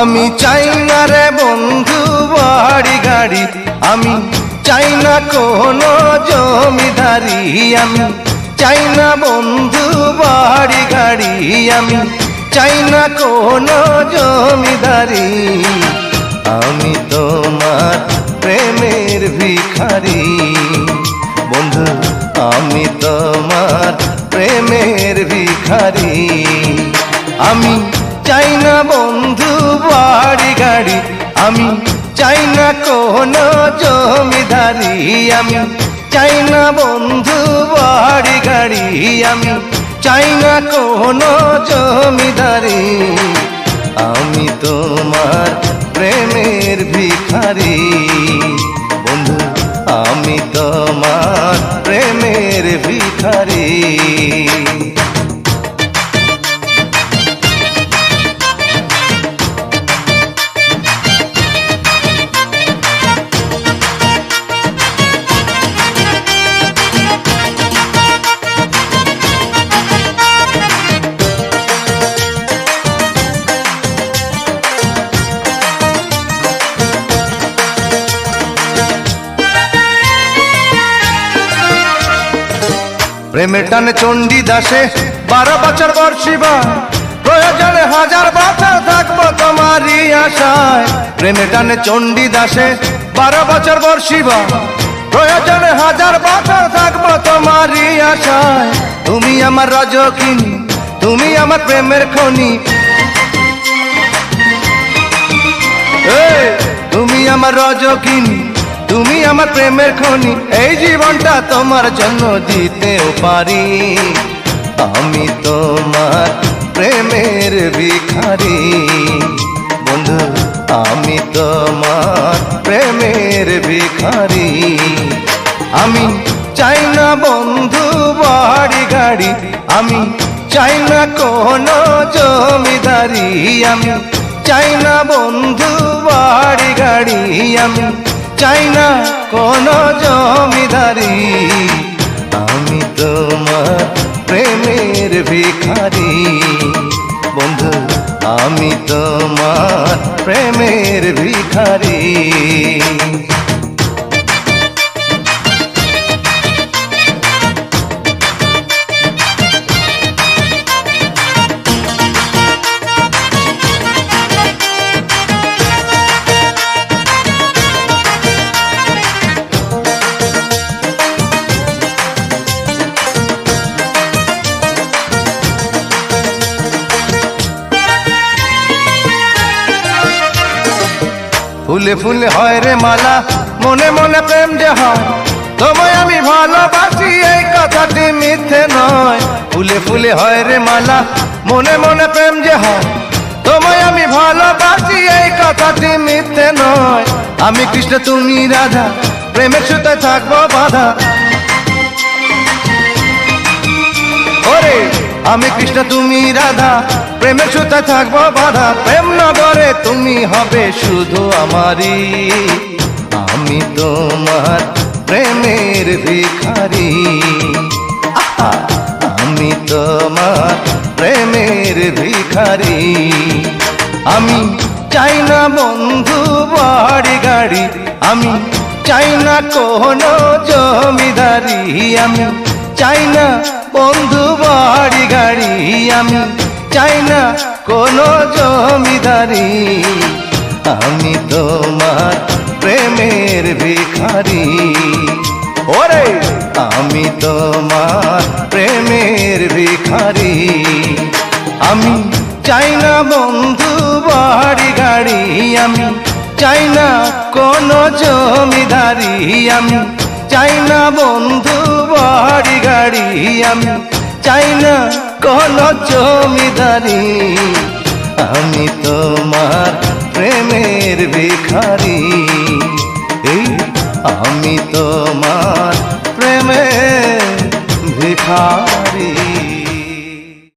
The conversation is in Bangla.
আমি চাই না রে বন্ধু, বাড়ি গাড়ি। আমি চাই না কোনো জমিদারি। আমি চাই না বন্ধু, বাড়ি গাড়ি। আমি চাই না কোনো জমিদারি। আমি তোমার প্রেমের ভিখারি। বন্ধু, আমি তোমার প্রেমের ভিখারি। আমি চাই না বন্ধু বাড়ি। আমি চাই না কোনো জমিদারি, আমি চাই না বন্ধু, বাড়ি, গাড়ি। আমি চাই না কোনো জমিদারি। আমি তোমার প্রেমের ভিখারি। বন্ধু, আমি তোমার প্রেমের টানে চণ্ডী দাসে বারো বছর বর্ষিবা প্রয়োজনে হাজার বছর থাকব তোমারই আশায়। প্রেমের টানে চণ্ডী দাসে বারো বছর বর্ষিবা প্রয়োজনে হাজার বছর থাকব তোমারই আশায়। তুমি আমার রজকিনী, তুমি আমার প্রেমের খনি। তুমি আমার রজকিনী। তুমি আমার প্রেমের খনি, এই জীবনটা তোমার জন্য দিতেও পারি। আমি তোমার প্রেমের ভিখারি। বন্ধু, আমি তোমার প্রেমের ভিখারি। আমি চাই না বন্ধু, বাড়ি গাড়ি। আমি চাই না কোনো জমিদারি। আমি চাই না বন্ধু, বাড়ি গাড়ি। আমি চাই না কোনো জমিদারি। আমি তোমার প্রেমের ভিখারি। বন্ধু আমি তোমার প্রেমের ভিখারি। ফুলে ফুলে হয় রে মালা, মনে মনে প্রেম যে হয়। তোমায় আমি ভালোবাসি, এই কথাটি মিথ্যে নয়। ফুলে ফুলে হয় রে মালা, মনে মনে প্রেম যে হয়। তোমায় আমি ভালোবাসি, এই কথাটি মিথ্যে নয়। আমি কৃষ্ণ তুমি রাধা, প্রেমের সুতায় থাকব বাধা। আমি কৃষ্ণ, তুমি রাধা। প্রেমের সুতা থাকব বাধা। প্রেম নগরে তুমি হবে শুধু আমারই। আমি তোমার প্রেমের ভিখারি। আমি তোমার প্রেমের ভিখারি। আমি চাই না বন্ধু, বাড়ি গাড়ি। আমি চাই না কোনো জমিদারি। আমি চাই না বন্ধু বাড়ি গাড়ি আমি চাই না কোনো জমিদারি। আমি তোমার প্রেমের ভিখারি। ওরে! আমি তোমার প্রেমের ভিখারি। আমি চাই না বন্ধু বাড়ি গাড়ি আমি চাই না কোনো জমিদারি। আমি চাই না বন্ধু বাড়ি গাড়ি আমি চাই না কোন জমিদারি। আমি তোমার প্রেমের ভিখারি। এই আমি তোমার